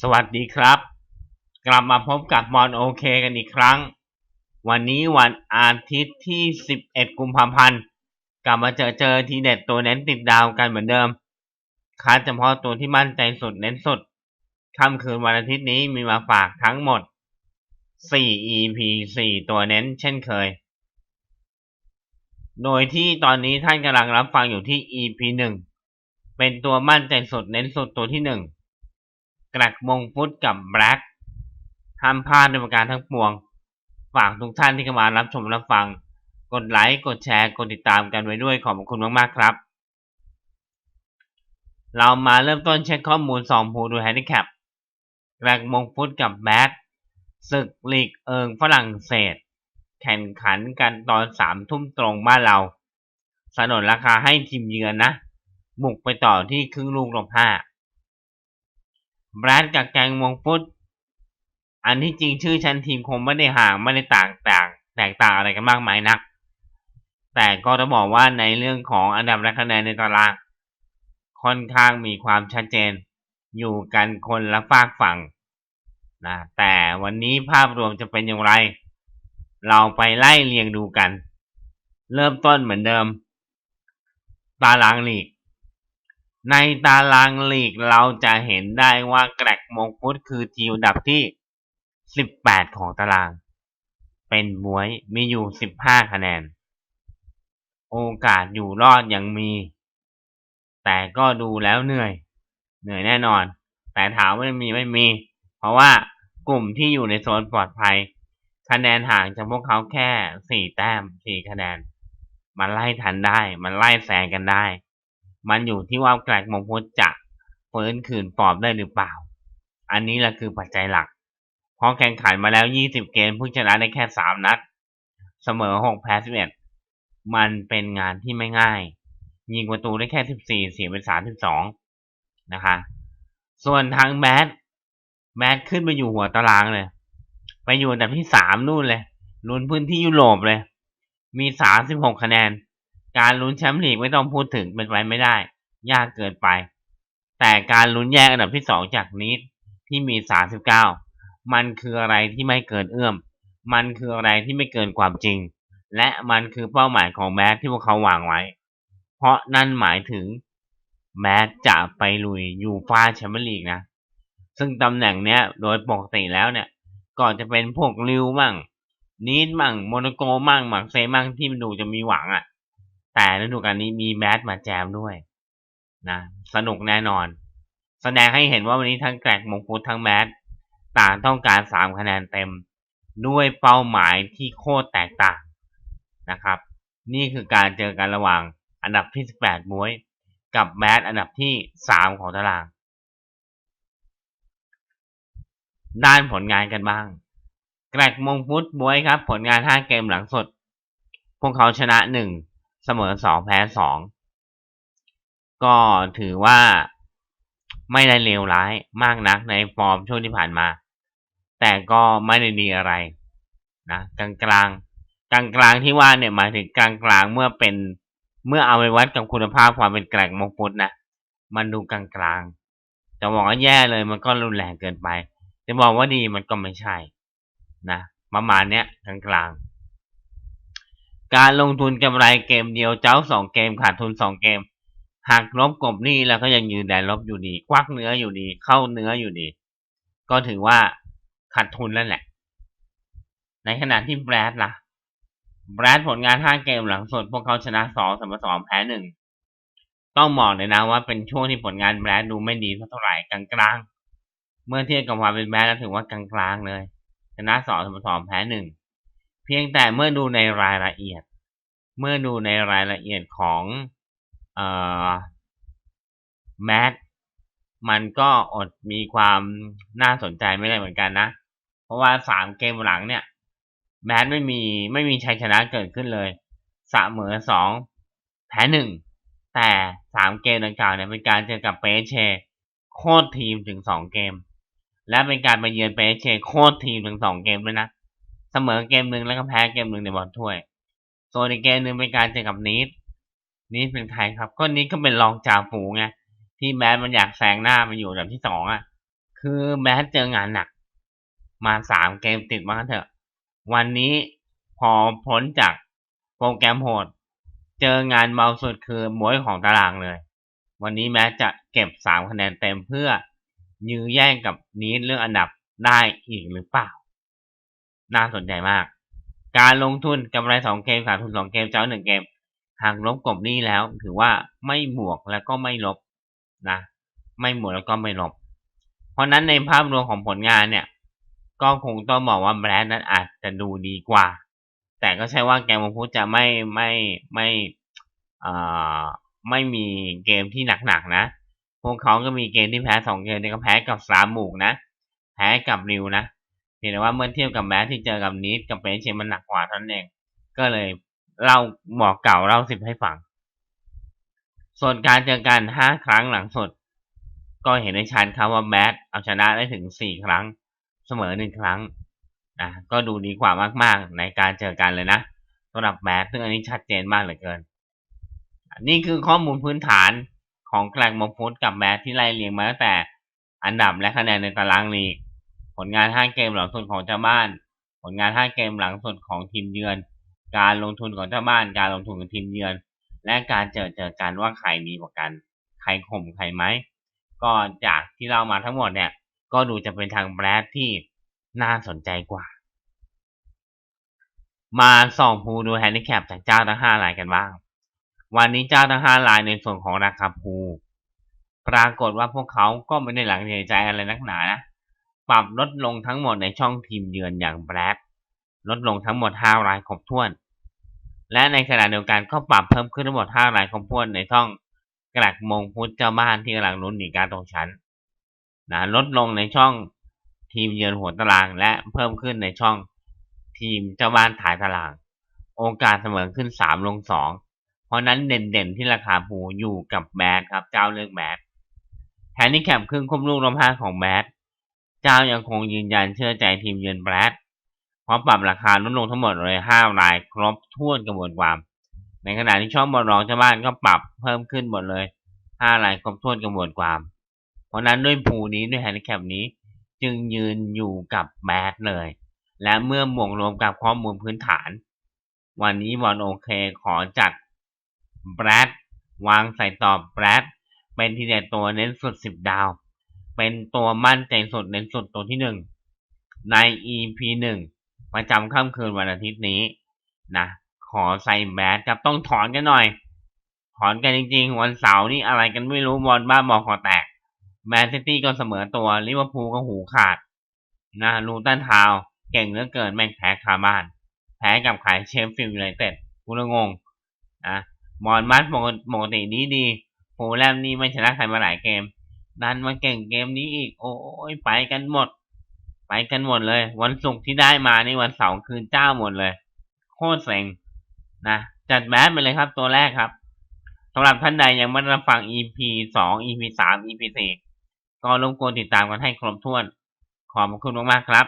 สวัสดีครับ กลับมาพบกับบอลโอเคกันอีกครั้ง วันนี้วันอาทิตย์ที่ 11 กุมภาพันธ์กลับมาเจอเจอทีเด็ดตัวเน้นติดดาวกันเหมือนเดิมคัดเฉพาะตัวที่มั่นใจสุดเน้นสุดค่ำคืนวันอาทิตย์นี้มีมาฝากทั้งหมด 4 EP 4 ตัวเน้นเช่นเคย โดยที่ตอนนี้ท่านกำลังรับฟังอยู่ที่ EP 1 เป็นตัวมั่นใจสุดเน้นสุดตัวที่ 1 กระกมงฟุตกับแบล็กห้ามพลาดในประการทั้งปวง ฝากทุกท่านที่เข้ามารับชมรับฟัง กดไลค์ กดแชร์ กดติดตามกันไว้ด้วยขอบคุณมากๆครับ เรามาเริ่มต้นเช็คข้อมูล2ภูดูแฮนดิแคปกระกมงฟุตกับแบล็กศึกลีกเอิงฝรั่งเศส แข่งขันกันตอนสามทุ่มตรงบ้านเรา สนนราคาให้ทีมเยือนนะ บุกไปต่อที่ครึ่งลูกลบห้า แบรดกับแกงวงฟุต อันที่จริงชื่อชั้นทีมคงไม่ได้ห่างไม่ได้ต่างต่างแตกต่างอะไรกันมากมายนัก แต่ก็ต้องบอกว่าในเรื่องของอันดับและคะแนนในตาราง ค่อนข้างมีความชัดเจน อยู่กันคนละฝากฝั่งนะแต่วันนี้ภาพรวมจะเป็นอย่างไร เราไปไล่เรียงดูกัน เริ่มต้นเหมือนเดิม ตารางลีก ในตารางลีกเราจะเห็นได้ว่าแกรกมงคุดคือทีมดับที่ 18 ของตาราง เป็นบวยมีอยู่ 15 คะแนน โอกาสอยู่รอดยังมี แต่ก็ดูแล้วเหนื่อย เหนื่อยแน่นอน แต่ถามว่ามีไม่มี เพราะว่ากลุ่มที่อยู่ในโซนปลอดภัย คะแนนห่างจากพวกเขาแค่ 4 แต้ม 4 คะแนน มันไล่ทันได้ มันไล่แซงกันได้ มันอยู่ที่ว่าแกลกมงคลจะฟื้นคืนฟอร์มได้หรือเปล่า อันนี้แหละคือปัจจัยหลัก เพราะแข่งขันมาแล้ว 20 เกมเพิ่งชนะได้แค่ 3 นัด เสมอ 6 แพ้ 11 มันเป็นงานที่ไม่ง่าย ยิงประตูได้แค่ 14 เสียเป็น 32 นะคะ ส่วนทางแมทแมทขึ้นไปอยู่หัวตารางเลย ไปอยู่อันดับที่ 3 นู่นเลยลุ้นพื้นที่ยุโรปเลย มี 36 คะแนน การลุ้นแชมป์ลีกไม่ต้องพูดถึงเป็นไปไม่ได้ ยากเกินไป แต่การลุ้นแยกอันดับที่สองจากนิดที่มีสาสิบเก้ามันคืออะไรที่ไม่เกินเอื้อม มันคืออะไรที่ไม่เกินความจริง และมันคือเป้าหมายของแมทที่พวกเขาวางไว้ เพราะนั่นหมายถึงแมทจะไปลุยยูฟาแชมเปี้ยนลีกนะ ซึ่งตำแหน่งเนี้ยโดยปกติแล้วเนี่ยก่อนจะเป็นพวกลิวมั่งนีดมั่งโมนโกมั่งหมักเซมั่งที่มันดูจะมีหวังอะ่ะ แต่ฤดูกาลนี้มีแมทมาแจมด้วยนะสนุกแน่นอน แสดงให้เห็นว่าวันนี้ทั้งแกรกมงคุดทั้งแมทต่างต้องการสามคะแนนเต็ม ด้วยเป้าหมายที่โคตรแตกต่างนะครับ นี่คือการเจอกันระหว่างอันดับที่ 18มวย กับแมทอันดับที่ 3 ของตาราง ด้านผลงานกันบ้าง แกรกมงฟุตบวยครับ ผลงาน 5 เกมหลังสุด พวกเขาชนะ 1 เสมอสองแพ้สองก็ถือว่าไม่ได้เลวร้ายมากนักในฟอร์มช่วงที่ผ่านมา แต่ก็ไม่ได้ดีอะไรนะกลางกลางกลางกลางที่ว่าเนี่ยหมายถึงกลางกลางเมื่อเป็นเมื่อเอาไปวัดกับคุณภาพความเป็นแกลกมงฟุตนะมันดูกลางกลางจะบอกว่าแย่เลยมันก็รุนแรงเกินไป จะบอกว่าดีมันก็ไม่ใช่ นะประมาณเนี้ยกลางกลาง การลงทุนกำไรเกมเดียวเจ้าสองเกมขาดทุนสองเกมหักลบกบหนี้แล้วก็ยังยืนแดนลบอยู่ดี ควักเนื้ออยู่ดี เข้าเนื้ออยู่ดี ก็ถือว่าขาดทุนแล้วแหละ ในขณะที่แบรดล่ะ แบรดผลงานห้าเกมหลังสุดพวกเขาชนะสองเสมอสองแพ้หนึ่งต้องบอกเลยนะว่าเป็นช่วงที่ผลงานแบรดดูไม่ดีเท่าไหร่กลางๆเมื่อเทียบกับความเป็นแบรดแล้วถือว่ากลางๆเลย ชนะสองเสมอสองแพ้หนึ่ง เพียงแต่เมื่อดูในรายละเอียด เมื่อดูในรายละเอียดของเอ่อแมทมันก็อดมีความน่าสนใจไม่ได้เหมือนกันนะ เพราะว่าสามเกมหลังเนี่ย แมทไม่มีไม่มีชัยชนะเกิดขึ้นเลยเสมอสองแพ้หนึ่งแต่สามเกมดังกล่าวเนี่ยเป็นการเจอกับเปเชโคตรทีมถึงสองเกม และเป็นการไปเยือนเปเชโคตรทีมถึงสองเกมด้วยนะ เสมอเกมหนึ่งแล้วก็แพ้เกมหนึ่งในบอลถ้วย ส่วนอีกเกมหนึ่งเป็นการเจอกับนีดนีดเป็นใครครับ ก็นีดก็เป็นรองจ่าฝูงไงที่แม้มันอยากแซงหน้ามันอยู่อันดับที่สองอะ คือแบทเจองานหนัก มาสามเกมติดมาเถอะ วันนี้พอพ้นจากโปรแกรมโหด เจองานเบาสุดคือมวยของตารางเลย วันนี้แม้จะเก็บสามคะแนนเต็มเพื่อยื้อแย่งกับนีดเรื่องอันดับได้อีกหรือเปล่า น่าสนใจมาก การลงทุนกำไรสองเกมขาดทุนสองเกมเจ้าหนึ่งเกม หากลบกบหนี้แล้ว ถือว่าไม่บวกแล้วก็ไม่ลบนะ ไม่บวกแล้วก็ไม่ลบ เพราะนั้นในภาพรวมของผลงานเนี่ย ก็คงต้องบอกว่าแบรนด์นั้นอาจจะดูดีกว่า แต่ก็ใช่ว่าแกมพูดจะไม่ไม่ไม่อ่าไม่มีเกมที่หนักๆนะ พวกเขาก็มีเกมที่แพ้สองเกมนี่ก็แพ้กับสามหมูกนะ แพ้กับริวนะ พียงแต่ว่าเมื่อเทียบกับแมสที่เจอกับนิดกับเปเชมันหนักกว่าท่านเอง ก็เลยเล่าบอกเก่าเล่าสิบให้ฟัง ส่วนการเจอกันห้าครั้งหลังสุด ก็เห็นได้ชัดครับว่าแมสเอาชนะได้ถึงสี่ครั้ง เสมอหนึ่งครั้งนะก็ดูดีกว่ามากๆในการเจอกันเลยนะสำหรับแมสซึ่งอันนี้ชัดเจนมากเหลือเกิน นี่คือข้อมูลพื้นฐานของแกลกมอฟุตกับแมสที่ไล่เรียงมาตั้งแต่อันดับและคะแนนในตารางลีก ผลงาน 5 เกมหลังสุดของเจ้าบ้าน ผลงาน 5 เกมหลังสุดของทีมเยือน การลงทุนของเจ้าบ้าน การลงทุนของทีมเยือน และการเจอเจอกันว่าใครดีกว่ากัน ใครข่มใครไหม ก็จากที่เรามาทั้งหมดเนี่ย ก็ดูจะเป็นทางแบรดที่น่าสนใจกว่า มาส่องภูดูแฮนดิแคปจากเจ้าทั้ง5รายกันบ้าง วันนี้เจ้าทั้ง5รายในส่วนของราคาภูปรากฏว่าพวกเขาก็ไม่ได้หลังใจอะไรนักหนานะ ปรับลดลงทั้งหมดในช่องทีมเยือนอย่างแบรดลดลงทั้งหมด 5 รายครบถ้วน และในขณะเดียวกันก็ปรับเพิ่มขึ้นทั้งหมด 5 รายครบถ้วนในช่องกลักมงพุทธเจ้าบ้านที่กำลังลุ้นหนีการตกชั้นนะลดลงในช่องทีมเยือนหัวตาราง และเพิ่มขึ้นในช่องทีมเจ้าบ้านถ่ายตาราง โอกาสเสมอขึ้น 3 ลง 2 เพราะนั้นเด่นๆที่ราคาผูอยู่กับแบดครับเจ้าเลือกแบดแฮนดิแคปครึ่งควบลูกลมห้าของแบด เจ้ายังคงยืนยันเชื่อใจทีมเยือนแบดเพราะปรับราคาลดลงทั้งหมดเลย5รายครบถ้วนกระบวนความ ในขณะที่ช่องบอลรองเจ้าบ้านก็ปรับเพิ่มขึ้นหมดเลย5รายครบถ้วนกระบวนความ เพราะนั้นด้วยภูนี้ด้วยแฮนดิแคปนี้ จึงยืนอยู่กับแบดเลย และเมื่อบวกรวมกับข้อมูลพื้นฐาน วันนี้บอลโอเคขอจัดแบรดวางใส่ตอบแบรดเป็นทีเด็ดตัวเน้นสุด 10 ดาว เป็นตัวมั่นใจสุดเน้นสุดตัวที่1ใน EP 1ประจำค่ำคืนวันอาทิตย์นี้นะขอใส่แบดครับต้องถอนกันหน่อย ถอนกันจริงๆ วันเสาร์นี่อะไรกันไม่รู้บอลบ้าบอลขอแตก แมนซิตี้ก็เสมอตัวลิเวอร์พูลก็หูขาดนะลูตันทาวเก่งเหลือเกินแม่งแพ้คาบ้าน แพ้กับขายเชฟฟิลด์ยูไนเต็ดกูละงงนะมอนมัดปกติดีดีฟูลแลมนี่ไม่ชนะใครมาหลายเกม ดันมาเก่งเกมนี้อีก โอ้ยไปกันหมด ไปกันหมดเลย วันศุกร์ที่ได้มาในวันเสาร์คืนเจ้าหมดเลย โคตรเซ็งนะจัดแบดไปเลยครับตัวแรกครับสำหรับท่านใดยังไม่ได้ฟัง EP สอง EP สาม EP สี่ก็รบกวนติดตามกันให้ครบถ้วน ขอบคุณมากๆครับ